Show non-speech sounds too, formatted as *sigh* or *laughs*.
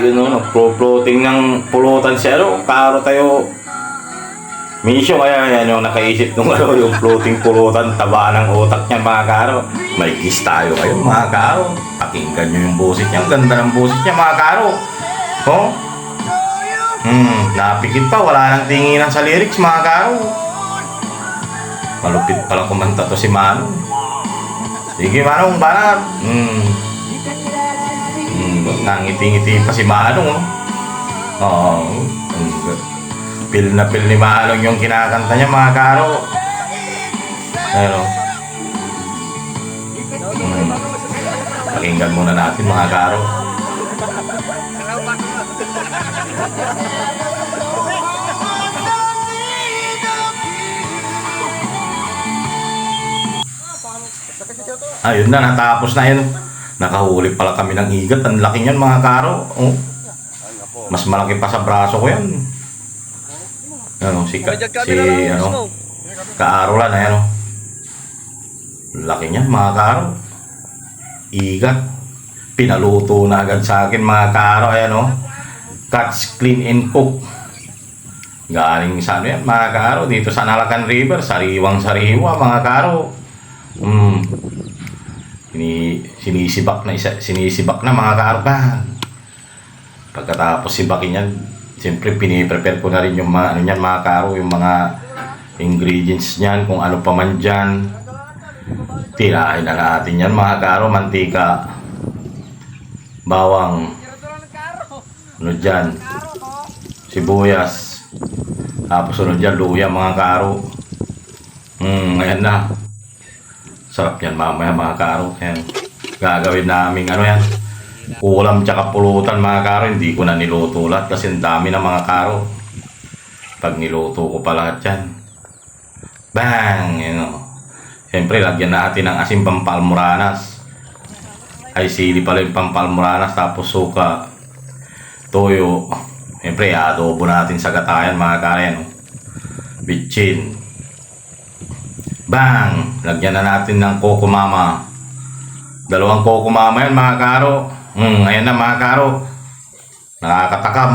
yun no, nagpro-floating ng pulutan siya, ano, karo tayo. Misyo kaya yan yung nakaisip nung *laughs* ano, yung floating pulutan, taba ng utak niya mga karo. May kiss tayo kayo mga karo. Pakinggan nyo yung boses niya, ganda ng boses niya mga karo. Oh? Hmm, napikit pa, wala nang tinginan sa lyrics mga karo. Malupit pala kumanta to si Manong. Sige Manong, banat. Hmm. Nangiti-ngiti pa si Manong. Oh. Oo. ang g- Pil na pil ni Manong yung kinakanta niya mga karo. Pero, hmm. Pakinggan muna natin mga karo. Ayun na, natapos na yun. Nakahuli pala kami ng igat. Ang laki niyan mga karo. Oh. Mas malaki pa sa braso ko yan. Ano, si, ka, si ano, kaarolan na yan. Oh. Laki niyan mga karo. Igat. Pinaluto na agad sa akin mga karo. Ayan oh. Cuts clean and cook. Galing sa ano yan mga karo. Dito sa Nalacan River. Sariwang sariwa mga karo. Hmm. Sini, sinisibak na isa, sinisibak na mga kaarban. Pagkatapos sibakin yan, siyempre piniprepare ko na rin yung mga, ano yan, mga karo, yung mga ingredients niyan, kung ano pa man dyan. Tirahin na natin yan mga karo, mantika, bawang, ano dyan, sibuyas, tapos ano dyan, luya mga karo. Hmm, ayan na. Sarap yan mamaya mga karo. Yan. Gagawin namin ano yan. Ulam tsaka pulutan mga karo. Hindi ko na niluto lahat kasi ang dami ng mga karo. Pag niluto ko pa lahat yan. Bang! Yan o. Siyempre, lagyan natin ng asin pampalmoranas. Ay, sili pala yung pampalmoranas. Tapos suka. Toyo. Siyempre, adobo natin sa gatayan mga karen. Bitchin. Bang! Lagyan na natin ng Coco Mama. Dalawang Coco Mama mga karo. Hmm, ayan na mga karo. Nakakatakam.